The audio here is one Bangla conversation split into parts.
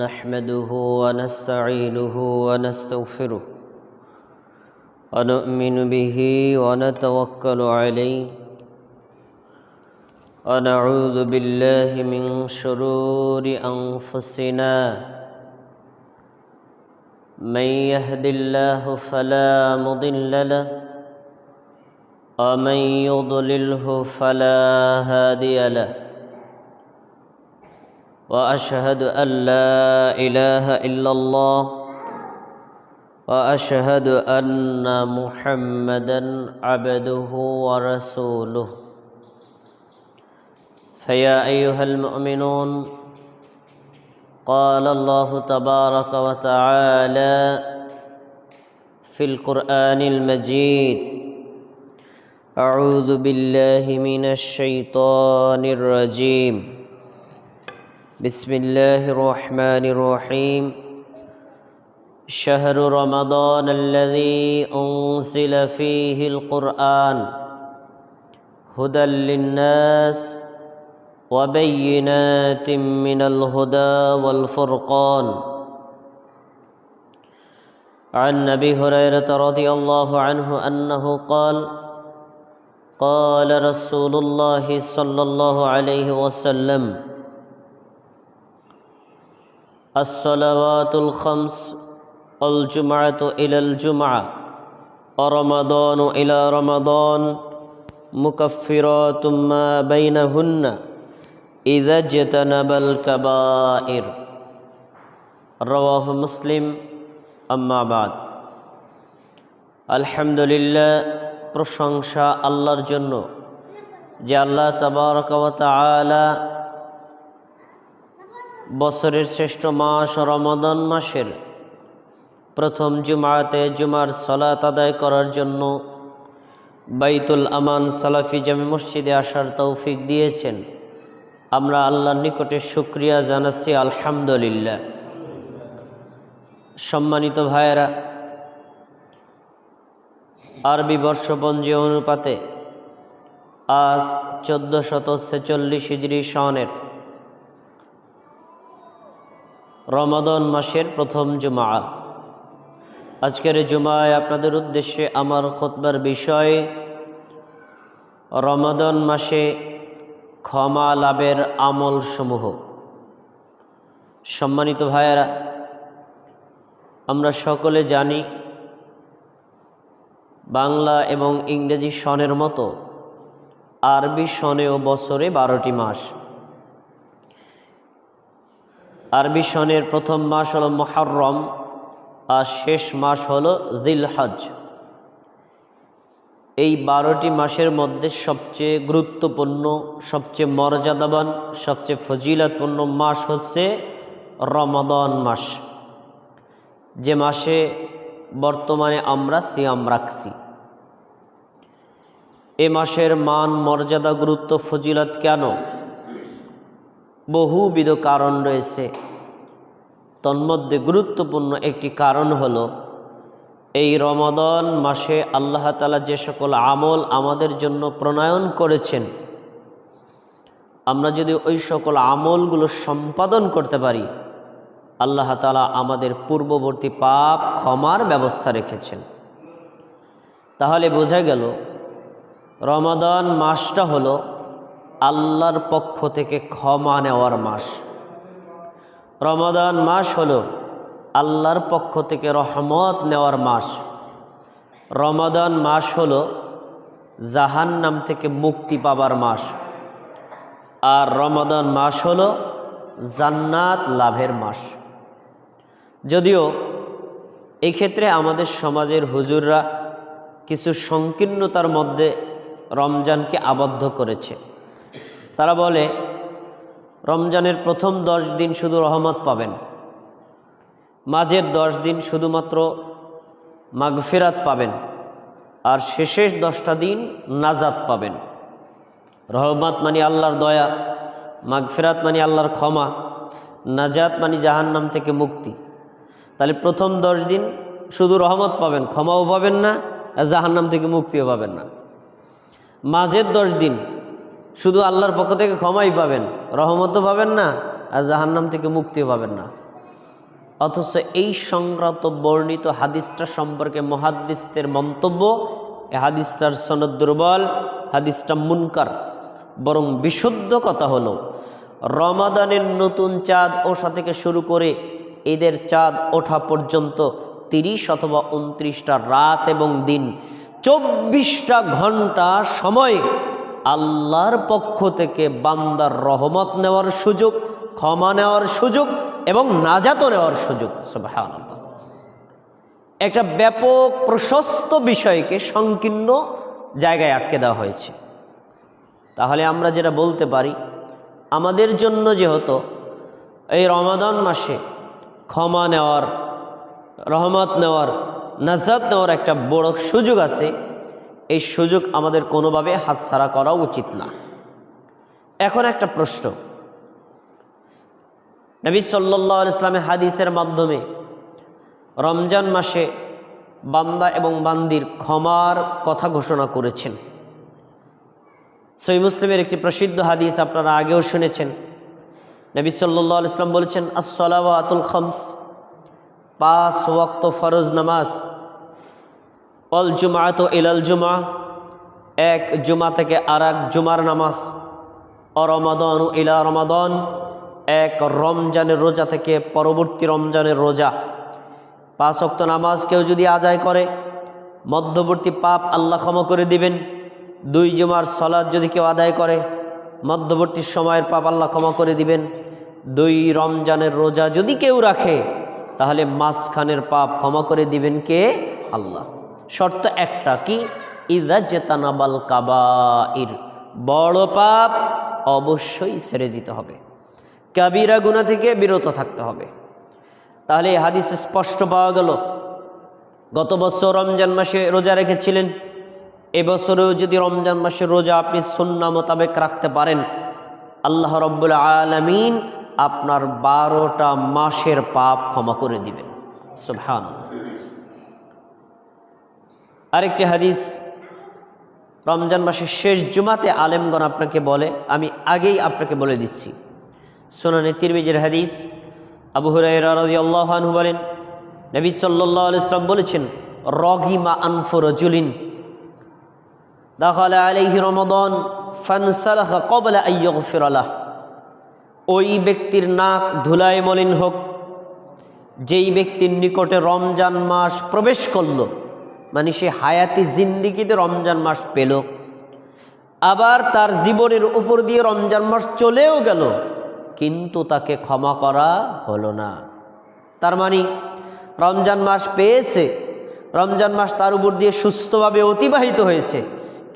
نحمده ونستعينه ونستغفره ونؤمن به ونتوكل عليه ونعوذ بالله من شرور أنفسنا. من يهد الله فلا مضل له ومن يضلله فلا هادي له. وأشهد أن لا إله إلا الله وأشهد أن محمدا عبده ورسوله. فيا أيها المؤمنون قال الله تبارك وتعالى في القرآن المجيد أعوذ بالله من الشيطان الرجيم. بسم الله الرحمن الرحيم. شهر رمضان الذي أنزل فيه القرآن هدى للناس وبينات من الهدى والفرقان. عن أبي هريرة رضي الله عنه أنه قال قال رسول الله صلى الله عليه وسلم الصلوات الخمس الجمعة إلى الجمعة ورمضان إلى رمضان مكفرات ما بينهن إذا اجتنب الكبائر رواه مسلم أما بعد الحمد لله প্রশংসা আল্লাহর জন্য যে আল্লাহ তাবারক ওয়া তাআলা বছরের শ্রেষ্ঠ মাস রমাদান মাসের প্রথম জুমাতে জুমার সলাত আদায় করার জন্য বাইতুল আমান সালাফি জামে মসজিদে আসার তৌফিক দিয়েছেন। আমরা আল্লাহর নিকটে শুক্রিয়া জানাচ্ছি, আলহামদুলিল্লাহ। সম্মানিত ভাইয়েরা, আরবি বর্ষপঞ্জী অনুপাতে আজ চোদ্দ শত ছেচল্লিশ হিজড়ি সনের রমাদন মাসের প্রথম জুমা। আজকের জুমায় আপনাদের উদ্দেশ্যে আমার খোতবার বিষয়, রমাদন মাসে ক্ষমা লাভের আমল সমূহ সম্মানিত ভাইয়েরা, আমরা সকলে জানি বাংলা এবং ইংরেজি সনের মতো আরবি সনেও বছরে বারোটি মাস। আরবি সনের প্রথম মাস হলো মহারম আর শেষ মাস হলো জিলহজ। এই বারোটি মাসের মধ্যে সবচেয়ে গুরুত্বপূর্ণ, সবচেয়ে মর্যাদাবান, সবচেয়ে ফজিলতপূর্ণ মাস হচ্ছে রমাদন মাস। যে মাসে বর্তমানে আমরা সিয়াম রাখছি। এ মাসের মান, মর্যাদা, গুরুত্ব, ফজিলত কেন? বহুবিধ কারণ রয়েছে। তন্মধ্যে গুরুত্বপূর্ণ একটি কারণ হল, এই রমাদন মাসে আল্লাহ তালা যে সকল আমল আমাদের জন্য প্রণয়ন করেছেন, আমরা যদি ওই সকল আমলগুলো সম্পাদন করতে পারি, আল্লাহ তালা আমাদের পূর্ববর্তী পাপ ক্ষমার ব্যবস্থা রেখেছেন। তাহলে বোঝা গেল, রমাদান মাসটা হলো আল্লাহর পক্ষ থেকে ক্ষমা নেওয়ার মাস। রমাদান মাস হলো আল্লাহর পক্ষ থেকে রহমত নেওয়ার মাস। রমাদান মাস হলো জাহান্নাম থেকে মুক্তি পাবার মাস। আর রমাদান মাস হলো জান্নাত লাভের মাস। যদিও এই ক্ষেত্রে আমাদের সমাজের হুজুররা কিছু সংকীর্ণতার মধ্যে রমজানকে আবদ্ধ করেছে। তারা বলে রমজানের প্রথম দশ দিন শুধু রহমত পাবেন। মাঝের দশ দিন শুধুমাত্র মাগফিরাত পাবেন। আর শেষের দশটা দিন নাজাত পাবেন। রহমত মানে আল্লাহর দয়া, মাগফিরাত মানে আল্লাহর ক্ষমা, নাজাত মানে জাহান্নাম থেকে মুক্তি। তাহলে প্রথম দশ দিন শুধু রহমত পাবেন, ক্ষমাও পাবেন না জাহান্নাম থেকে মুক্তিও পাবেন না। মাঝের দশ দিন শুধু আল্লাহর পক্ষ থেকে ক্ষমাই পাবেন, রহমতও পাবেন না, আর জাহান্নাম থেকে মুক্তিও পাবেন না। অথচ এই সংক্রান্ত বর্ণিত হাদিসটা সম্পর্কে মহাদিসদের মন্তব্য, এ হাদিসটার সনদ দুর্বল, হাদিসটা মুনকার, বরং বিশুদ্ধ কথা হলো, রমাদানের নতুন চাঁদ ওঠা থেকে শুরু করে এদের চাঁদ ওঠা পর্যন্ত তিরিশ অথবা উনত্রিশটা রাত এবং দিন, চব্বিশটা ঘণ্টা সময় আল্লাহর পক্ষ থেকে বান্দার রহমত নেওয়ার সুযোগ, ক্ষমা নেওয়ার সুযোগ এবং নাজাত নেওয়ার সুযোগ একটা ব্যাপক প্রশস্ত বিষয়কে সংকীর্ণ জায়গায় আটকে দেওয়া হয়েছে। তাহলে আমরা যেটা বলতে পারি, আমাদের জন্য যেহেতু এই রমাদান মাসে ক্ষমা নেওয়ার, রহমত নেওয়ার, নাজাত নেওয়ার একটা বড় সুযোগ আছে এই সুযোগ আমাদের কোনোভাবে হাতছাড়া করা উচিত না। এখন একটা প্রশ্ন। নবী সাল্লাহ ইসলামের হাদিসের মাধ্যমে রমজান মাসে বান্দা এবং বান্দির ক্ষমার কথা ঘোষণা করেছেন। সই মুসলিমের একটি প্রসিদ্ধ হাদিস আপনারা আগেও শুনেছেন। নবী সাল্লাহ ইসলাম বলেছেন, আসসালাওয়াতুল খমস পাঁচ ওয়াক্ত ফরজ নামাজ। অল জুমাত ইলাল জুমা, এক জুমা থেকে আর জুমার নামাজ অরমাদন ইলা রমাদন, এক রমজানের রোজা থেকে পরবর্তী রমজানের রোজা। পাঁচ অক্ত নামাজ কেউ যদি আদায় করে, মধ্যবর্তী পাপ আল্লাহ ক্ষমা করে দিবেন। দুই জুমার সলাদ যদি কেউ আদায় করে, মধ্যবর্তী সময়ের পাপ আল্লাহ ক্ষমা করে দিবেন। দুই রমজানের রোজা যদি কেউ রাখে, তাহলে মাঝখানের পাপ ক্ষমা করে দিবেন কে? আল্লাহ। শর্ত একটা কি? ইদা জেতানাবাল কাবাইর। বড় পাপ অবশ্যই ছেড়ে দিতে হবে। কাবিরা গুণা থেকে বিরত থাকতে হবে। তাহলে হাদিস স্পষ্ট পাওয়া গেল। গত বছর রমজান মাসে রোজা রেখেছিলেন। এবছরেও যদি রমজান মাসে রোজা আপনি সন্না মোতাবেক রাখতে পারেন, আল্লাহ রব্বুল আলমিন আপনার বারোটা মাসের পাপ ক্ষমা করে দিবেন। সুবহান আরেকটি হাদিস রমজান মাসের শেষ জুমাতে আলেমগণ আপনাকে বলে, আমি আগেই আপনাকে বলে দিচ্ছি। সোনানি তিরমিজের হাদিস, আবু হুরাইরা রাদিয়াল্লাহু বলেন, নবী সাল্লাল্লাহু আলাইহি সাল্লাম বলেছেন, রগিমা আনফুর জুলিন দাখালা আলাইহি রমাদান ফানসালাখা ক্বাবলা আন ইগফির লাহ। ওই ব্যক্তির নাক ধুলায় মলিন হোক, যেই ব্যক্তির নিকটে রমজান মাস প্রবেশ করল মানে সে হায়াতি জিন্দিগিতে রমজান মাস পেল। আবার তার জীবনের উপর দিয়ে রমজান মাস চলেও গেল, কিন্তু তাকে ক্ষমা করা হলো না। তার মানে রমজান মাস পেয়েছে, রমজান মাস তার উপর দিয়ে সুস্থভাবে অতিবাহিত হয়েছে,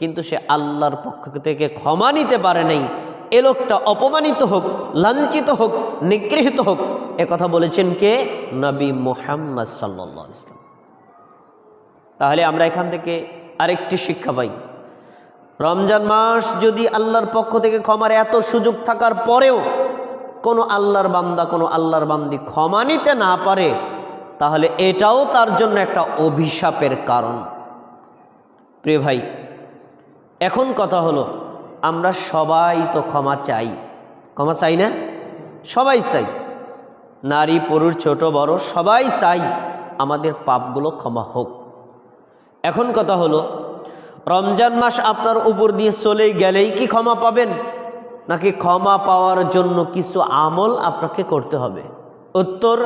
কিন্তু সে আল্লাহর পক্ষ থেকে ক্ষমা নিতে পারে নাই। এ লোকটা অপমানিত হোক, লাঞ্ছিত হোক, নিগৃহীত হোক কথা বলেছেন কে? নবী মোহাম্মদ সাল্লা ইসলাম তাহলে আমরা এখান থেকে আরেকটি শিক্ষা পাই। রমজান মাস যদি আল্লাহর পক্ষ থেকে ক্ষমার এত সুযোগ থাকার পরেও কোনো আল্লাহর বান্দা, কোনো আল্লাহর বান্দি ক্ষমা নিতে না পারে, তাহলে এটাও তার জন্য একটা অভিশাপের কারণ। প্রিয় ভাই, এখন কথা হলো, আমরা সবাই তো ক্ষমা চাই। ক্ষমা চাই না? সবাই চাই। নারী, পুরুষ, ছোট, বড়, সবাই চাই আমাদের পাপগুলো ক্ষমা হোক। এখন কথা হলো, রমজান মাস আপনার উপর দিয়ে চলে গেলেই কি ক্ষমা পাবেন? নাকি ক্ষমা পাওয়ার জন্য কিছু আমল আপনাকে করতে হবে? উত্তর,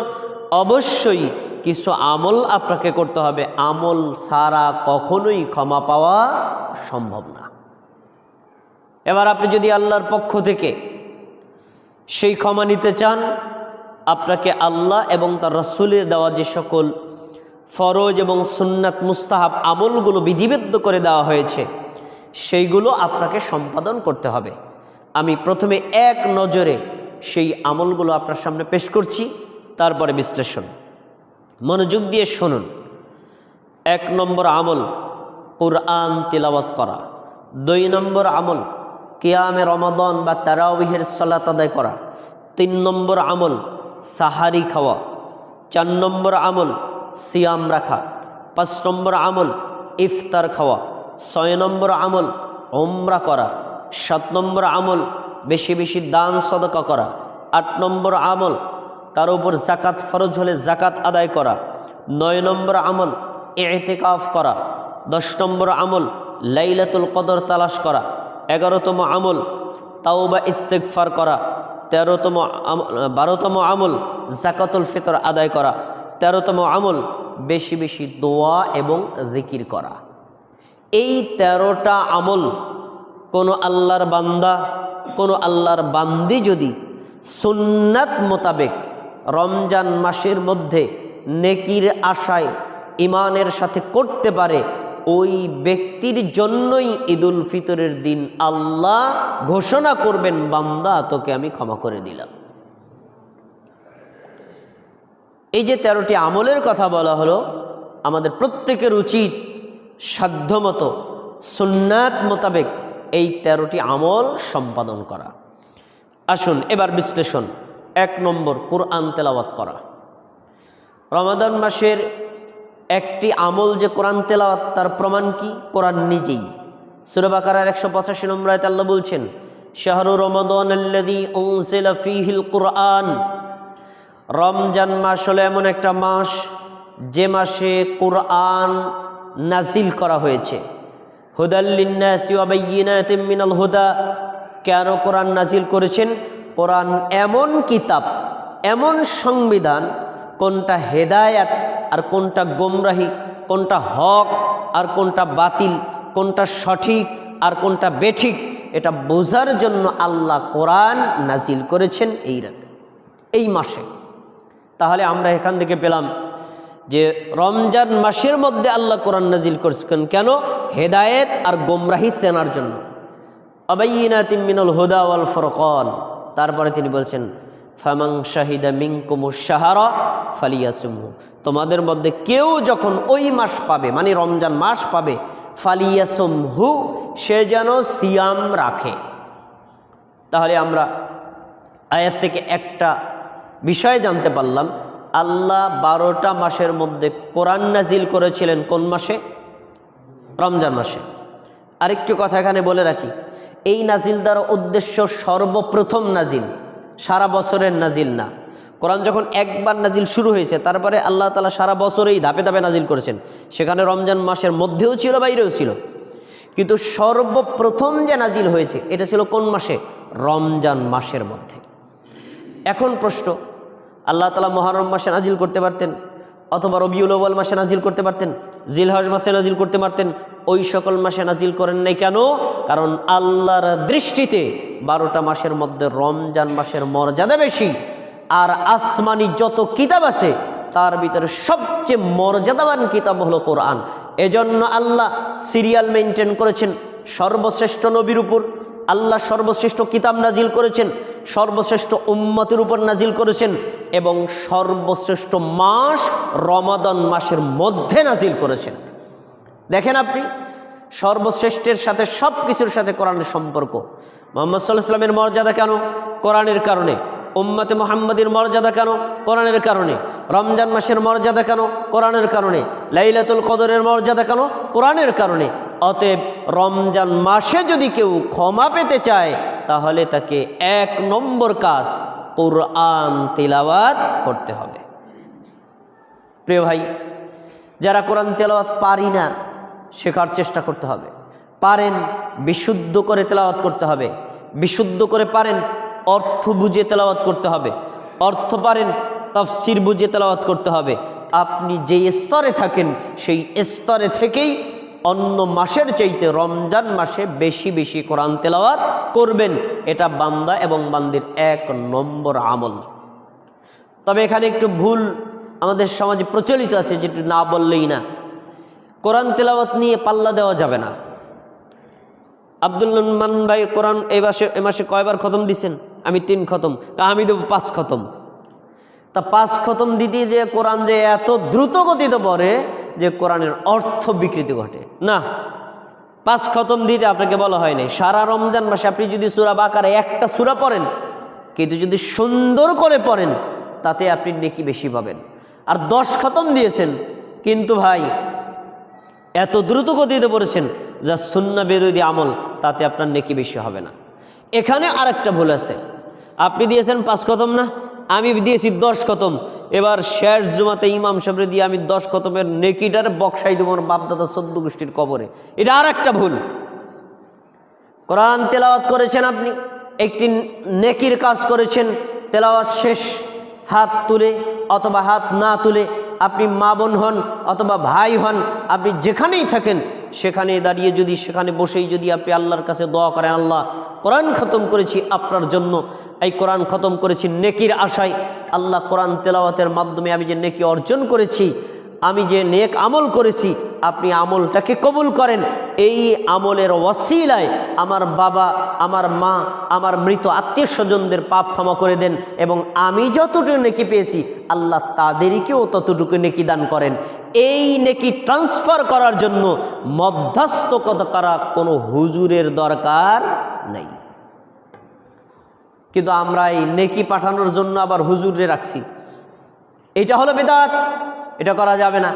অবশ্যই কিছু আমল আপনাকে করতে হবে। আমল ছাড়া কখনোই ক্ষমা পাওয়া সম্ভব না। এবার আপনি যদি আল্লাহর পক্ষ থেকে সেই ক্ষমা নিতে চান, আপনাকে আল্লাহ এবং তার রসুলের দেওয়া যে সকল ফরজ এবং সুন্নাত মুস্তাহাব আমলগুলো বিধিবদ্ধ করে দেওয়া হয়েছে, সেইগুলো আপনাকে সম্পাদন করতে হবে। আমি প্রথমে এক নজরে সেই আমলগুলো আপনার সামনে পেশ করছি, তারপরে বিশ্লেষণ। মনোযোগ দিয়ে শুনুন। এক নম্বর আমল, কোরআন তিলাওয়াত করা। দুই নম্বর আমল, কেয়ামে রমাদন বা তারাউহির সলাত আদায় করা। তিন নম্বর আমল, সাহারি খাওয়া। চার নম্বর আমল সিয়াম রাখা। পাঁচ নম্বর আমল, ইফতার খাওয়া। ছয় নম্বর আমল ওমরা করা। সাত নম্বর আমল, বেশি বেশি দান সদকা করা। আট নম্বর আমল কারও উপর জাকাত ফরজ হলে জাকাত আদায় করা। নয় নম্বর আমল এতেকাফ করা। দশ নম্বর আমল, লাইলাতুল কদর তালাশ করা। এগারোতম আমল, তাওবা ইস্তেকফার করা। তেরোতম বারোতম আমল জাকাতুল ফিতর আদায় করা। তেরোতম আমল, বেশি বেশি দোয়া এবং জিকির করা। এই তেরোটা আমল, কোনো আল্লাহর বান্দা, কোনো আল্লাহর বান্দি যদি সুন্নাত মোতাবেক রমজান মাসের মধ্যে নেকির আশায় ইমানের সাথে করতে পারে, ওই ব্যক্তির জন্যই ঈদুল ফিতরের দিন আল্লাহ ঘোষণা করবেন, বান্দা তোকে আমি ক্ষমা করে দিলাম। এই যে তেরোটি আমলের কথা বলা হলো, আমাদের প্রত্যেকের উচিত সাধ্যমতো সুন্নাত মোতাবেক এই তেরোটি আমল সম্পাদন করা। আসুন, এবার বিশ্লেষণ। এক নম্বর, কোরআন তেলাওয়াত করা। রমাদান মাসের একটি আমল যে কোরআন তেলাওয়াত, তার প্রমাণ কি? কোরআন নিজেই। সুরবাকার একশো পঁচাশি নম্বর আয়াতে আল্লাহ বলছেন, শাহরু রমাদান কোরআন রমজান মাস হলো এমন একটা মাস যে মাসে কোরআন নাজিল করা হয়েছে। হুদাল্লিনাসিমিনাল হুদা। কেন কোরআন নাজিল করেছেন? কোরআন এমন কিতাব, এমন সংবিধান, কোনটা হেদায়াত আর কোনটা গোমরাহি, কোনটা হক আর কোনটা বাতিল, কোনটা সঠিক আর কোনটা বেঠিক, এটা বোঝার জন্য আল্লাহ কোরআন নাজিল করেছেন এই রাতে, এই মাসে। তাহলে আমরা এখান থেকে পেলাম যে রমজান মাসের মধ্যে আল্লাহ কোরআন নাজিল করছেন কেন? হেদায়েত আর গোমরাহি চেনার জন্য। অবাইনা তিমিনুল হুদা ওয়াল ফরকন। তারপরে তিনি বলছেন ফামাং শাহিদা মিঙ্কুমু সাহারা ফালিয়াসুমহু। তোমাদের মধ্যে কেউ যখন ওই মাস পাবে মানে রমজান মাস পাবে, ফালিয়াসুমহু, সে যেন সিয়াম রাখে। তাহলে আমরা আয়াত থেকে একটা বিষয় জানতে পারলাম, আল্লাহ বারোটা মাসের মধ্যে কোরআন নাজিল করেছিলেন কোন মাসে? রমজান মাসে। আরেকটু কথা এখানে বলে রাখি, এই নাজিল দ্বারা উদ্দেশ্য সর্বপ্রথম নাজিল, সারা বছরের নাজিল না। কোরআন যখন একবার নাজিল শুরু হয়েছে, তারপরে আল্লাহ তালা সারা বছরেই ধাপে ধাপে নাজিল করেছেন। সেখানে রমজান মাসের মধ্যেও ছিল, বাইরেও ছিল। কিন্তু সর্বপ্রথম যে নাজিল হয়েছে, এটা ছিল কোন মাসে? রমজান মাসের মধ্যে। এখন প্রশ্ন আল্লাহ তালা মহরম মাসে নাজিল করতে পারতেন, অথবা রবিউল আউ্বাল মাসে নাজিল করতে পারতেন, জিলহজ মাসে নাজিল করতে পারতেন, ওই সকল মাসে নাজিল করেন নাই কেন? কারণ আল্লাহর দৃষ্টিতে বারোটা মাসের মধ্যে রমজান মাসের মর্যাদা বেশি, আর আসমানি যত কিতাব আছে, তার ভিতরে সবচেয়ে মর্যাদাবান কিতাব হলো কোরআন। এজন্য আল্লাহ সিরিয়াল মেনটেন করেছেন, সর্বশ্রেষ্ঠ নবীর উপর আল্লাহ সর্বশ্রেষ্ঠ কিতাব নাজিল করেছেন, সর্বশ্রেষ্ঠ উম্মতের উপর নাজিল করেছেন এবং সর্বশ্রেষ্ঠ মাস রমাদান মাসের মধ্যে নাজিল করেছেন। দেখেন আপনি, সর্বশ্রেষ্ঠের সাথে সব কিছুর সাথে কোরআনের সম্পর্ক। মোহাম্মদ সাল্লাহ সাল্লামের মর্যাদা কেন? কোরআনের কারণে। উম্মতে মোহাম্মদের মর্যাদা কেন? কোরআনের কারণে। রমজান মাসের মর্যাদা কেন? কোরআনের কারণে। লাইলাতুল কদরের মর্যাদা কেন? কোরআনের কারণে। অতএব রমজান মাসে যদি কেউ ক্ষমা পেতে চায়, তাহলে তাকে এক নম্বর কাজ কোরআন তিলাওয়াত করতে হবে। প্রিয় ভাই, যারা কোরআন তেলাওয়াত পারি না, শেখার চেষ্টা করতে হবে। পারেন, বিশুদ্ধ করে তেলাওয়াত করতে হবে। বিশুদ্ধ করে পারেন, অর্থ বুঝে তেলাওয়াত করতে হবে। অর্থ পারেন, তফসির বুঝে তেলাওয়াত করতে হবে। আপনি যে স্তরে থাকেন, সেই স্তরে থেকেই অন্য মাসের চাইতে রমজান মাসে বেশি বেশি কোরআন তেলাওয়াত করবেন। এটা বান্দা এবং বান্দির এক নম্বর আমল। তবে এখানে একটু ভুল আমাদের সমাজে প্রচলিত আছে, যেটু না বললেই না। কোরআন তেলাওয়াত নিয়ে পাল্লা দেওয়া যাবে না। আব্দুল আবদুল্লমান ভাই কোরআন এই মাসে, এ মাসে কয়বার খতম দিছেন? আমি তিন খতম। আমি দেবো পাঁচ খতম। তা পাঁচ খতম দিতে যে কোরআন যে এত দ্রুত গতিতে পড়ে যে কোরআনের অর্থ বিকৃতি ঘটে। না, পাঁচ খতম দিতে আপনাকে বলা হয় নাই। সারা রমজান মাসে আপনি যদি সুরা বাকারে একটা সুরা পড়েন, কিন্তু যদি সুন্দর করে পড়েন, তাতে আপনি নেকি বেশি পাবেন। আর দশ খতম দিয়েছেন, কিন্তু ভাই, এত দ্রুত গতিতে পড়েছেন, যা সুন্না বিরোধী আমল, তাতে আপনার নেকি বেশি হবে না। এখানে আরেকটা ভুল আছে। আপনি দিয়েছেন পাঁচ খতম না আমি দিয়েছি দশ কতম এবার শেষ জুমাতে ইমাম সাহেবরে দিয়ে আমি দশ কতমের নেকিটার বক্সাই দেবো আমার বাপদাদা সদ্য গোষ্ঠীর কবরে। এটা আর একটা ভুল। কোরআন তেলাওয়াত করেছেন আপনি, একটি নেকির কাজ করেছেন, তেলাওয়াত শেষ, হাত তুলে অথবা হাত না তুলে আপনি মা বোন হন অথবা ভাই হন, আপনি যেখানেই থাকেন, সেখানে দাঁড়িয়ে যদি, সেখানে বসেই যদি আপনি আল্লাহর কাছে দোয়া করেন, আল্লাহ কোরআন খতম করেছি আপনার জন্য। এই কোরআন খতম করেছি নেকির আশায়। আল্লাহ কোরআন তেলাওয়াতের মাধ্যমে আমি যে নেকি অর্জন করেছি আমি যে নেক আমল করেছি, আপনি আমলটাকে কবুল করেন। এই আমলের ওয়াসিলায় আমার বাবা, আমার মা, আমার মৃত আত্মীয় স্বজনদের পাপ ক্ষমা করে দেন এবং আমি যতটুকু নেকি পেয়েছি, আল্লাহ তাদেরকেও ততটুকু নেকি দান করেন। এই নেকি ট্রান্সফার করার জন্য মধ্যস্থকতা করা কোনো হুজুরের দরকার নেই। কিন্তু আমরা এই নেকি পাঠানোর জন্য আবার হুজুরে রাখছি। এটা হলো বেদাত। এটা করা যাবে না।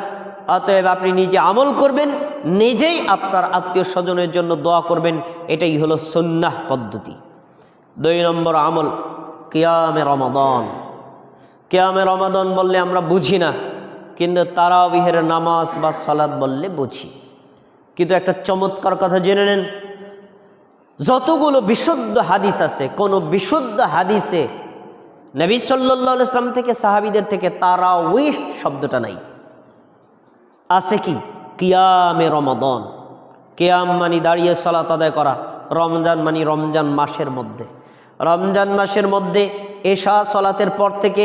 অতএব আপনি নিজে আমল করবেন, নিজেই আপনার আত্মীয় স্বজনের জন্য দোয়া করবেন, এটাই হলো সন্ন্যাহ পদ্ধতি। দুই নম্বর আমল, কিয়ামে রমাদন। কেয়ামে রমাদন বললে আমরা বুঝি না, কিন্তু তারাবিহের নামাজ বা সলাদ বললে বুঝি। কিন্তু একটা চমৎকার কথা জেনে নেন, যতগুলো বিশুদ্ধ হাদিস আছে, কোনো বিশুদ্ধ হাদিসে নবী সাল্লাহ ইসলাম থেকে, সাহাবিদের থেকে তারা উইহ শব্দটা নাই। আছে কি? কিয়ামে রমদন। কেয়াম মানি দাঁড়িয়ে সলাত আদায় করা, রমজান মানি রমজান মাসের মধ্যে। রমজান মাসের মধ্যে এশা সলাতের পর থেকে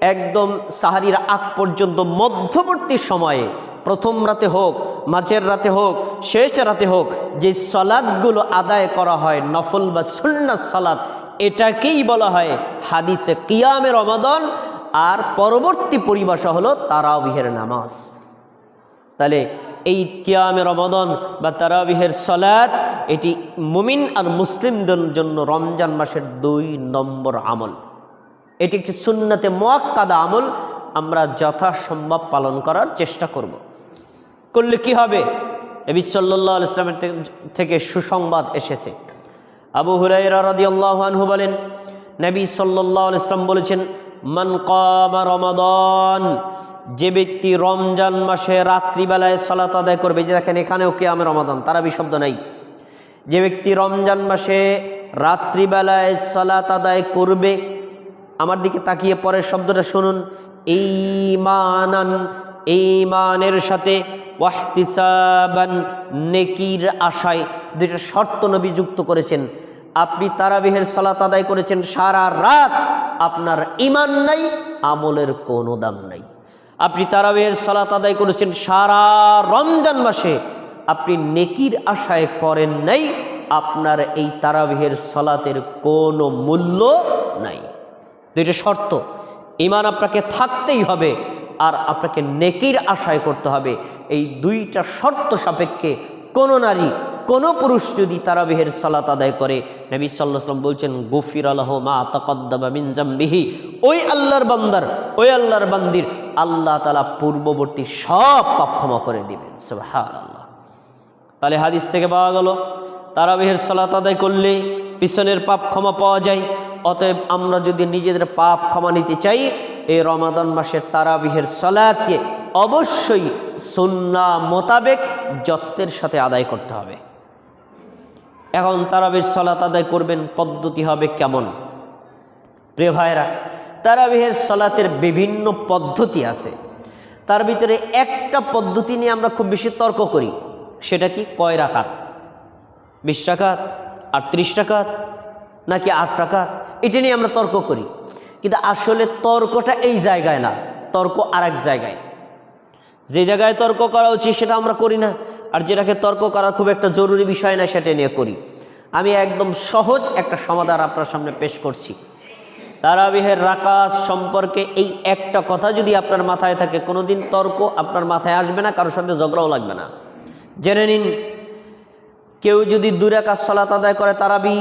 একদম সাহারির আগ পর্যন্ত মধ্যবর্তী সময়ে, প্রথম রাতে হোক, মাঝের রাতে হোক, শেষ রাতে হোক, যে সলাদগুলো আদায় করা হয়, নফল বা সুন্নাত সলাদ এটাকেই বলা হয় হাদিসে কিয়ামে রমাদন, আর পরবর্তী পরিভাষা হলো তারাবিহের নামাজ। তাহলে এই কিয়ামে রমাদন বা তারাবিহের সলাদ এটি মুমিন আর মুসলিমদের জন্য রমজান মাসের দুই নম্বর আমল। এটি একটি সুন্নতে মোয়াক্কাদা আমল, আমরা যথাসম্ভব পালন করার চেষ্টা করব। করলে কি হবে? নবী সাল্লাহ ইসলামের থেকে সুসংবাদ এসেছে। আবু হুরাইরা রাদিয়াল্লাহু বলেন, নবী সাল্লাহ ইসলাম বলেছেন, মান কামা রমাদন, যে ব্যক্তি রমজান মাসে রাত্রিবেলায় সালাত আদায় করবে, যে দেখেন এখানেও আমি রমাদান তারা বিশব্দ নাই। যে ব্যক্তি রমজান মাসে রাত্রিবেলায় সালাত আদায় করবে, আমার দিকে তাকিয়ে পরের শব্দটা শুনুন ইমানান ইমানের সাথে ওয়াহতিসাবান, নেকির আশায় দুইটা শর্ত নবী যুক্ত করেছেন। আপনি তারাবিহের সালাত আদায় করেছেন সারা রাত। আপনার ইমান নাই, আমলের কোনো দাম নাই। আপনি তারাবিহের সালাত আদায় করেছেন সারা রমজান মাসে। আপনি নেকির আশায় করেন নাই, আপনার এই তারাবিহের সলাতের কোনো মূল্য নাই। দুইটা শর্ত ইমান আপনাকে থাকতেই হবে আর আপনাকে নেকির আশায় করতে হবে। এই দুইটা শর্ত সাপেক্ষে কোনো নারী কোনো পুরুষ যদি তারাবিহের সালাত আদায় করে, নবী সাল্লাহ সাল্লাম বলছেন গফির আল্লাহ মা তকদ্দামা ওই আল্লাহর বান্দার, ওই আল্লাহর বান্দির আল্লাহ তালা পূর্ববর্তী সব পাপ ক্ষমা করে দিবেন। সুবহান আল্লাহ তাহলে হাদিস থেকে পাওয়া গেল, তারাবিহের সালাত আদায় করলে পিছনের পাপ ক্ষমা পাওয়া যায়। অতএব আমরা যদি নিজেদের পাপ ক্ষমা নিতে চাই, এই রমাদান মাসের তারাবিহের সলাতকে অবশ্যই সুন্না মোতাবেক যত্নের সাথে আদায় করতে হবে। এখন তারাবির সলাত আদায় করবেন, পদ্ধতি হবে কেমন? প্রিয় ভাইরা তারাবিহের সলাতের বিভিন্ন পদ্ধতি আছে। তার ভিতরে একটা পদ্ধতি নিয়ে আমরা খুব বেশি তর্ক করি, সেটা কি? কয় রাকাত? বিশ টাকাত আটত্রিশ টাকাত নাকি আট টাকাত এটা নিয়ে আমরা তর্ক করি। কিন্তু আসলে তর্কটা এই জায়গায় না, তর্ক আর জায়গায়। যে জায়গায় তর্ক করা উচিত সেটা আমরা করি না। আর যেটাকে তর্ক করার খুব একটা জরুরি বিষয় না, সেটা নিয়ে করি। আমি একদম সহজ একটা সমাধান আপনার সামনে পেশ করছি। তারাবিহের রাকাস সম্পর্কে এই একটা কথা যদি আপনার মাথায় থাকে, কোনোদিন তর্ক আপনার মাথায় আসবে না, কারোর সাথে ঝগড়াও লাগবে না। জেনে নিন, কেউ যদি দু রাকাত সলাত আদায় করে, তারাবি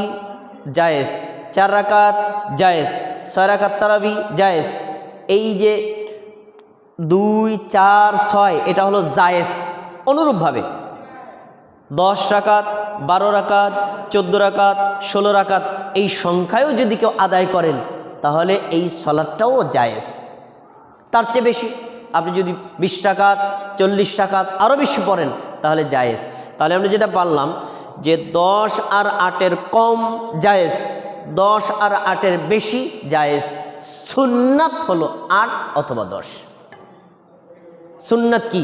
জায়েজ, চার রাকাত জায়েজ, ছয় রাকাত তারাবি জায়েজ। এই যে দুই, চার, ছয়, এটা হলো জায়েজ। অনুরূপভাবে। দশ রাকাত, বারো রাকাত, চোদ্দ রাকাত, ষোলো রাকাত এই সংখ্যায়ও যদি কেউ আদায় করেন, তাহলে এই সলাদটাও জায়েজ। তার চেয়ে বেশি আপনি যদি বিশ টাকাত চল্লিশ টাকাত আরও বেশি পড়েন, তাহলে জায়েজ। তাহলে আমরা যেটা পারলাম যে দশ আর আটের কম জায়েজ, দশ আর আটের বেশি জায়েজ, সুন্নাত হলো আট অথবা দশ। সুন্নাত কি?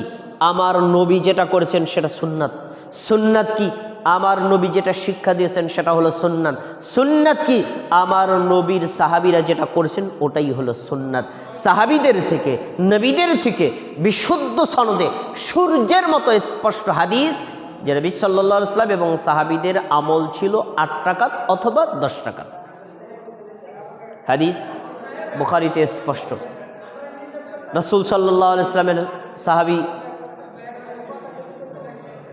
আমার নবী যেটা করেছেন সেটা সুন্নাত। সুন্নাত কি? আমার নবী যেটা শিক্ষা দিয়েছেন সেটা হলো সুন্নাত। সুন্নাত কি? আমার নবীর সাহাবিরা যেটা করেছেন ওটাই হলো সুন্নাত। সাহাবিদের থেকে, নবীদের থেকে বিশুদ্ধ সনদে সূর্যের মতো স্পষ্ট হাদিস যে নবী ইসলাম এবং সাহাবিদের আমল ছিল আট টাকাত অথবা দশ টাকাত হাদিস বুখারিতে স্পষ্ট। রসুল সাল্লাহ ইসলামের সাহাবি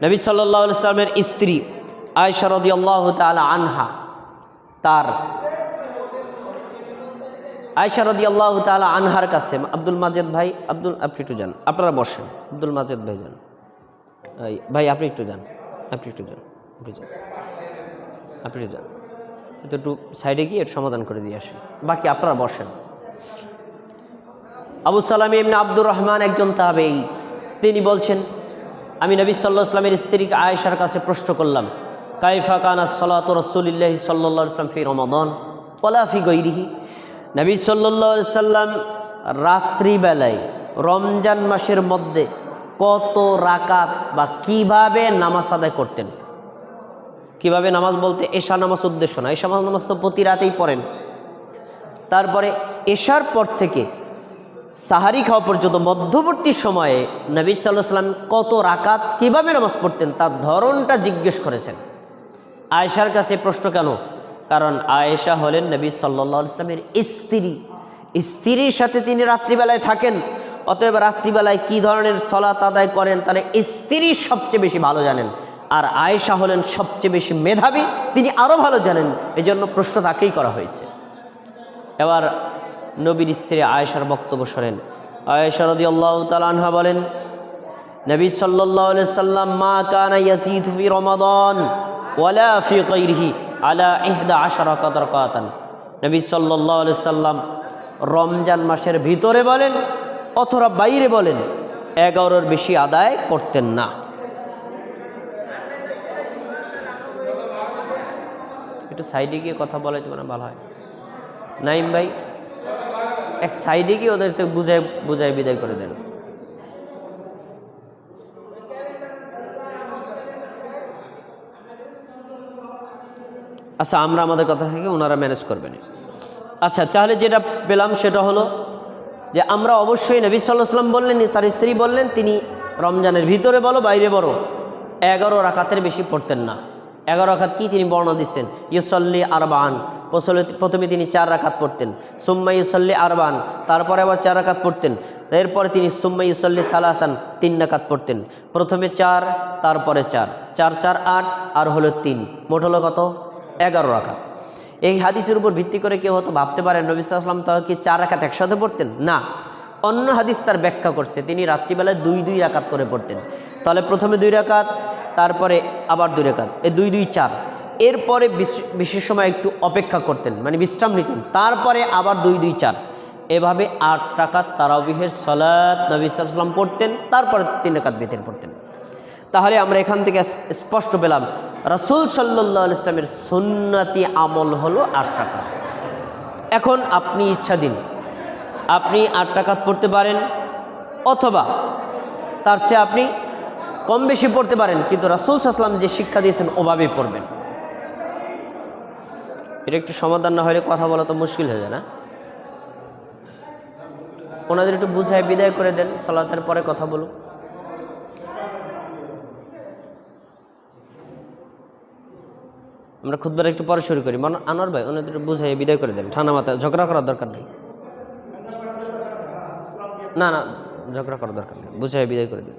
নবী সাল্লাহ ইসলামের স্ত্রী আয়সা রদি আল্লাহ তালা আনহা, তার আয়সা রদি আল্লাহ তালা আনহার কাছে, আব্দুল মাজেদ ভাই, আব্দুল, আপনি একটু যান। আপনারা বসেন। আব্দুল মাজেদ ভাই যান। ভাই, আপনি একটু যান। আপনি একটু যান। আপনি যান। আপনি একটু যান। তো একটু সাইডে গিয়ে সমাধান করে দিয়ে আসেন। বাকি আপনারা বসেন। আবু সালাম ইমনা আব্দুর রহমান একজন তাবেই তিনি বলছেন আমি নবী সাল্লাহ ইসলামের স্ত্রীকে আয়েশার কাছে প্রশ্ন করলাম, কাইফা কানা সলাত রসুলিল্লাহি সাল্লা ইসলাম ফি রমাদন পলাফি গৈরিহি নবী সাল্লাহ সাল্লাম রাত্রিবেলায় রমজান মাসের মধ্যে কত রাকাত বা কীভাবে নামাজ আদায় করতেন? কীভাবে নামাজ বলতে এশা নামাজ উদ্দেশ্য না এশা নামাজ তো প্রতি রাতেই পড়েন। তারপরে এশার পর থেকে সাহারি খাওয়া পর্যন্ত মধ্যবর্তী সময়ে নবী সাল্লাহ সাল্লাম কত রাকাত কীভাবে নামাজ পড়তেন তার ধরনটা জিজ্ঞেস করেছেন। আয়েশার কাছে প্রশ্ন কেন? কারণ আয়েশা হলেন নবী সাল্লা ইসলামের স্ত্রী। স্ত্রীর সাথে তিনি রাত্রিবেলায় থাকেন। অতএব রাত্রিবেলায় কি ধরনের সলাত আদায় করেন তাহলে স্ত্রী সবচেয়ে বেশি ভালো জানেন। আর আয়েশা হলেন সবচেয়ে বেশি মেধাবী, তিনি আরও ভালো জানেন। এজন্য প্রশ্ন তাকেই করা হয়েছে। এবার নবীর স্ত্রী আয়েশার বক্তব্য শোনেন। আয়েশা রদি আল্লাহ তালানহা বলেন, নবী সাল্লাহ সাল্লাম মা কানা ইয়াসিদ ফি রমাদান ওয়ালা আলা ইহদা আশারা কাতার কাতান নবী সাল্লাহ সাল্লাম রমজান মাসের ভিতরে বলেন, অথবা বাইরে বলেন, এগারোর বেশি আদায় করতেন না। একটু সাইডে গিয়ে কথা বলাই তোমার ভালো হয়। নাইম ভাই? এক সাইডে গিয়ে ওদের তো বুঝায় বুঝায় বিদায় করে দেন। আচ্ছা আমরা আমাদের কথা থেকে ওনারা ম্যানেজ করবেন। আচ্ছা তাহলে যেটা পেলাম সেটা হলো যে আমরা অবশ্যই নবী সাল্লাহ সাল্লাম বললেন, তার স্ত্রী বললেন, তিনি রমজানের ভিতরে বলো, বাইরে বলো, এগারো রাকাতের বেশি পড়তেন না। এগারো রাকাত কি তিনি বর্ণনা দিচ্ছেন? ইউসল্লি আরবান। প্রথমে তিনি চার রাকাত পড়তেন। সুম্মা ইউসল্লি আরবান। তারপরে আবার চার রাকাত পড়তেন। এরপরে তিনি সুম্মা ইউসল্লি সালাসান তিন রাকাত পড়তেন। প্রথমে চার, তারপরে চার। চার চার, আট, আর হলো তিন। মোট হলো কত? এগারো রাকাত এই হাদিসের উপর ভিত্তি করে কেউ হয়তো ভাবতে পারেন নবী সাল্লাম তাহলে কি চার রাকাত একসাথে পড়তেন? না। অন্য হাদিস তার ব্যাখ্যা করছে। তিনি রাত্রিবেলায় দুই দুই রাকাত করে পড়তেন। তাহলে প্রথমে দুই রাকাত তারপরে আবার দুই রাকাত এই দুই দুই চার। এরপরে বিশ- বিশেষ সময় একটু অপেক্ষা করতেন মানে বিশ্রাম নিতেন, তারপরে আবার দুই দুই চার। এভাবে আট টাকাত তারাবিহের সলাৎ নবী সাল্লাম পড়তেন, তারপরে তিন রাকাত বেতের পড়তেন। তাহলে আমরা এখান থেকে স্পষ্ট পেলাম, রাসুল সাল্লাহ ইসলামের সুন্নতি আমল হলো আট টাকা এখন আপনি ইচ্ছা দিন, আপনি আট টাকাত পড়তে পারেন, অথবা তার চেয়ে আপনি কম বেশি পড়তে পারেন, কিন্তু রাসুল সাসলাম যে শিক্ষা দিয়েছেন ওভাবেই পড়বেন। এটা একটু সমাধান না হলে কথা বলা তো মুশকিল হয়ে যায় না। ওনাদের একটু বুঝায়, বিদায় করে দেন, সালাতের পরে কথা বলুন। আমরা খুদবার একটু পরে শুরু করি। মানে আনোয়ার ভাই, ওনাদের একটু বুঝাই বিদায় করে দেন। ঠান্ডা মাথায় ঝগড়া করার দরকার নেই। না না, ঝগড়া করার দরকার নেই। বুঝাই বিদায় করে দিন।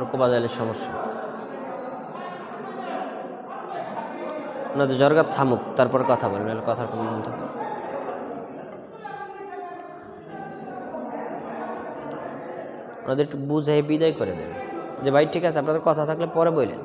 তর্ক বাজালের সমস্যা। ওনাদের জরগা থামুক, তারপর কথা নাহলে কথার কোনো মন থাকে ওনাদের একটু বুঝাই, বিদায় করে দেবে। যে, ভাই, ঠিক আছে, আপনাদের কথা থাকলে পরে বললেন